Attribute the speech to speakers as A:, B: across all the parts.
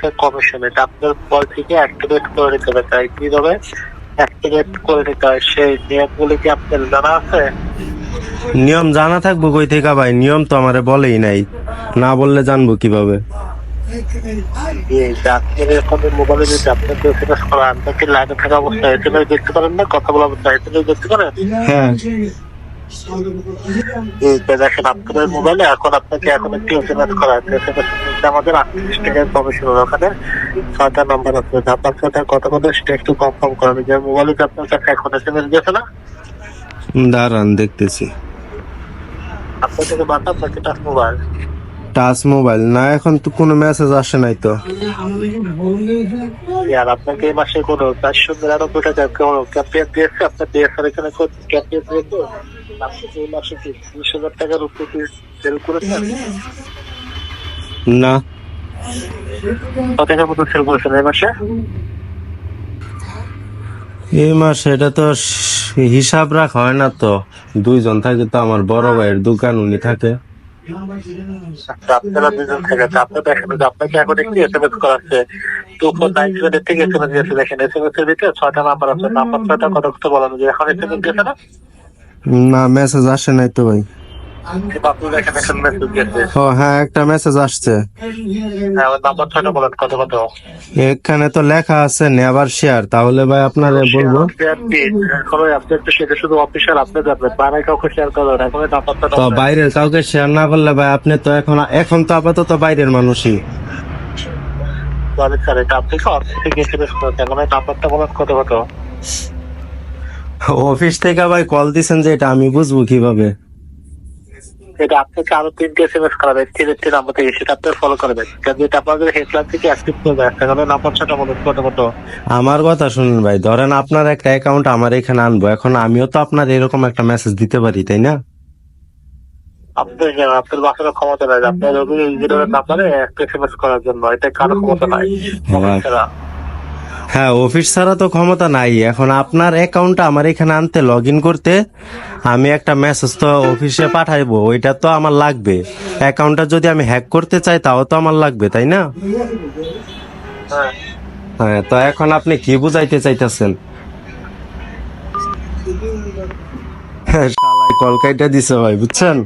A: থেকে কমিশন আপনার পর থেকে অ্যাক্টিভেট করে নিতে হবে। তাই কি হবে? অ্যাক্টিভেট করে নিতে হয়। সেই নিয়মগুলি কি আপনার জানা আছে?
B: নিয়ম জানা থাকব কই থেকে ভাই? নিয়ম তো আমারে বলেই নাই। না বললে জানব কীভাবে?
A: মোবাইলে যদি আপনার এসএমএস করা আপনাকে লাইনে থাকা অবস্থায়? এসএমএস দেখতে পারেন না? কথা বলা অবস্থায়? এসএমএস দেখতে পারেন?
B: হ্যাঁ।
A: দেখেন আপনাদের মোবাইলে এখন আপনাকে এখন একটি এসএমএস করা আছে এসএমএস আমাদের আটত্রিশ টাকার কমিশন ওখানে ছয়টা নাম্বার আছে। আপনার সাথে কথা সেটা একটু কনফার্ম করেন যে মোবাইলে আপনার কাছে এখন এসএমএস গেছে না?
B: দাঁড়ান দেখতেছি।
A: আপনার থেকে বাটা আপনাকে টাচ মোবাইল
B: টাচ মোবাইল না এখন তো কোনো মেসেজ আসে নাই তো।
A: আর আপনাকে এই মাসে কোনো চারশো নিরানব্বই টাকা দিয়েছে আপনার ডিএসআর এখানে ক্যাম্পিয়ান দিয়েছে। মাসে কি বিশ হাজার টাকার উপর সেল করেছেন?
B: না।
A: কত টাকার মতো সেল করেছেন এই মাসে?
B: এই মাসে এটা তো হিসাব রাখা হয় না তো। দুইজন থাকে তো আমার বড় ভাইয়ের দোকান উনি থাকে।
A: আচ্ছা, আপনারা দুজন থেকে। আছে আপনি দেখেন আপনাকে এখন একটি এসএমএস করা আছে টু ফোর নাইন সেভেন থেকে এসএমএস দিয়েছে দেখেন এসএমএস এর ভিতরে ছয়টা নাম্বার আছে। নাম্বার ছয়টা কত কত বলানো যে এখন এসএমএস দিয়েছে না?
B: না মেসেজ আসে নাই তো ভাই। ও হ্যাঁ একটা মেসেজ আসছে।
A: হ্যাঁ
B: এখানে তো লেখা আছে নেভার শেয়ার তাহলে ভাই আপনার বলব। তো বাইরের কাউকে শেয়ার না করলে ভাই আপনি তো এখন এখন তো আপাতত বাইরের মানুষই।
A: স্যার এটা আপনি কত কত?
B: অফিস থেকে ভাই কল দিছেন যে এটা আমি বুঝব কীভাবে।
A: এটা আপনাকে আরও তিনটে এসএমএস করাবে তিন নাম্বার থেকে সেটা আপনি ফলো করবেন। কারণ এটা আপনাদের হেডলাইন থেকে অ্যাক্টিভ করবে নাম্বার ছটা বলেন কত কত
B: আমার কথা শুনুন ভাই ধরেন আপনার একটা অ্যাকাউন্ট আমার এখানে আনব এখন আমিও তো আপনার এরকম একটা মেসেজ দিতে পারি তাই না?
A: আপনি আপনার বাসার ক্ষমতা নাই আপনার ইঞ্জিনিয়ারের নাম্বারে একটা এসএমএস করার জন্য এটা কারও ক্ষমতা নাই।
B: হ্যাঁ অফিস ছাড়া তো ক্ষমতা নাই। এখন আপনার অ্যাকাউন্টটা আমার এখানে আনতে লগ ইন করতে আমি একটা মেসেজ তো অফিসে পাঠাইবো। ওইটা তো আমার লাগবে। অ্যাকাউন্টটা যদি আমি হ্যাক করতে চাই তাও তো আমার লাগবে তাই না?
A: হ্যাঁ
B: হ্যাঁ তো এখন আপনি কি বুঝাইতে চাইতেছেন? হ্যাঁ, কল কাইটা দিছে ভাই বুঝছেন?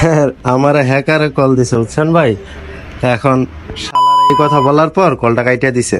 B: হ্যাঁ, আমার হ্যাকারে কল দিছে বুঝছেন ভাই? এখন শালার এই কথা বলার পর কলটা কাইটা দিছে।